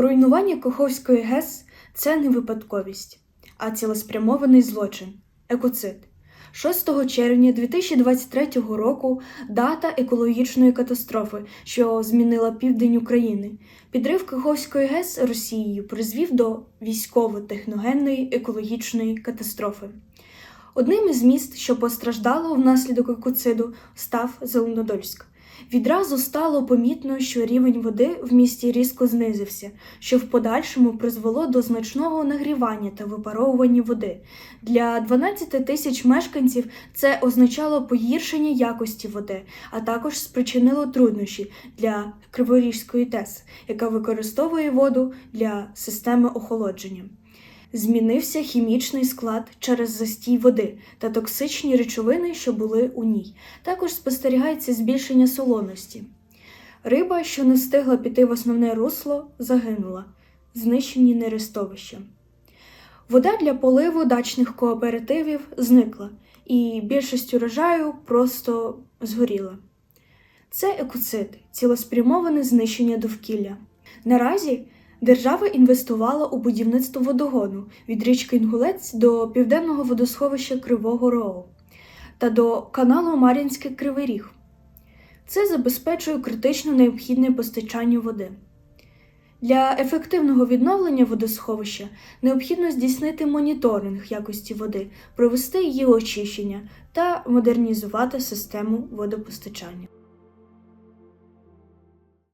Руйнування Каховської ГЕС це не випадковість, а цілеспрямований злочин екоцид. 6 червня 2023 року дата екологічної катастрофи, що змінила південь України. Підрив Каховської ГЕС Росією призвів до військово-техногенної екологічної катастрофи. Одним із міст, що постраждало внаслідок екоциду, став Зеленодольськ. Відразу стало помітно, що рівень води в місті різко знизився, що в подальшому призвело до значного нагрівання та випаровування води. Для 12 тисяч мешканців це означало погіршення якості води, а також спричинило труднощі для Криворізької ТЕС, яка використовує воду для системи охолодження. Змінився хімічний склад через застій води та токсичні речовини, що були у ній. Також спостерігається збільшення солоності. Риба, що не встигла піти в основне русло, загинула, знищені нерестовища. Вода для поливу дачних кооперативів зникла, і більшість урожаю просто згоріла. Це екоцид, цілеспрямоване знищення довкілля. Наразі Держава інвестувала у будівництво водогону від річки Інгулець до південного водосховища Кривого Рогу та до каналу Мар'їнський Кривий Ріг. Це забезпечує критично необхідне постачання води. Для ефективного відновлення водосховища необхідно здійснити моніторинг якості води, провести її очищення та модернізувати систему водопостачання.